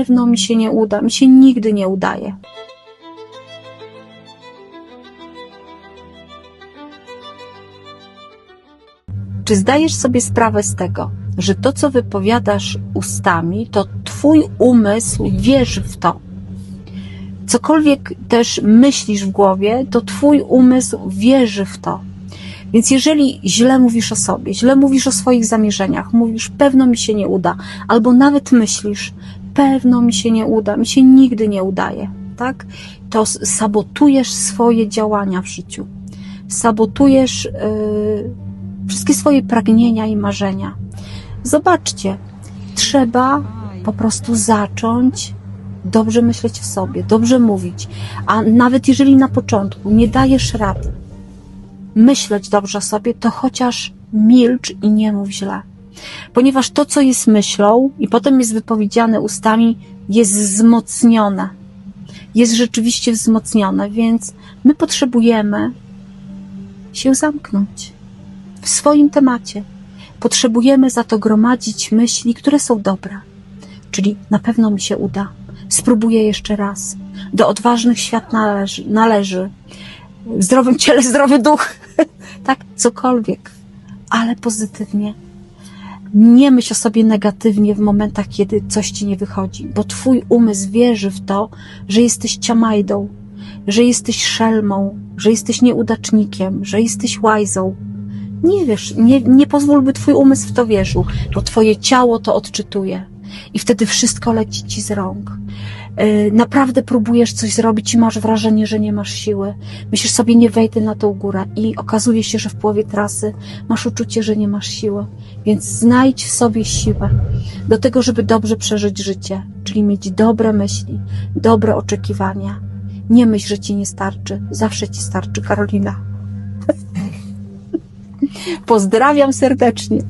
pewno mi się nie uda, mi się nigdy nie udaje. Czy zdajesz sobie sprawę z tego, że to, co wypowiadasz ustami, to twój umysł wierzy w to? Cokolwiek też myślisz w głowie, to twój umysł wierzy w to. Więc jeżeli źle mówisz o sobie, źle mówisz o swoich zamierzeniach, mówisz, pewno mi się nie uda, albo nawet myślisz, pewno mi się nie uda, mi się nigdy nie udaje, tak? To sabotujesz swoje działania w życiu. Sabotujesz yy, wszystkie swoje pragnienia i marzenia. Zobaczcie, trzeba po prostu zacząć dobrze myśleć w sobie, dobrze mówić. A nawet jeżeli na początku nie dajesz rady myśleć dobrze o sobie, to chociaż milcz i nie mów źle. Ponieważ to, co jest myślą i potem jest wypowiedziane ustami, jest wzmocnione. Jest rzeczywiście wzmocnione, więc my potrzebujemy się zamknąć w swoim temacie. Potrzebujemy za to gromadzić myśli, które są dobre. Czyli na pewno mi się uda. Spróbuję jeszcze raz. Do odważnych świat należy. należy. W zdrowym ciele zdrowy duch. tak, cokolwiek, ale pozytywnie. Nie myśl o sobie negatywnie w momentach, kiedy coś ci nie wychodzi, bo twój umysł wierzy w to, że jesteś ciamajdą, że jesteś szelmą, że jesteś nieudacznikiem, że jesteś łajzą. Nie wiesz, nie, nie pozwól, by twój umysł w to wierzył, bo twoje ciało to odczytuje i wtedy wszystko leci ci z rąk. Yy, Naprawdę próbujesz coś zrobić i masz wrażenie, że nie masz siły. Myślisz sobie, nie wejdę na tą górę i okazuje się, że w połowie trasy masz uczucie, że nie masz siły. Więc znajdź w sobie siłę do tego, żeby dobrze przeżyć życie, czyli mieć dobre myśli, dobre oczekiwania. Nie myśl, że ci nie starczy. Zawsze ci starczy, Karolina. Pozdrawiam serdecznie.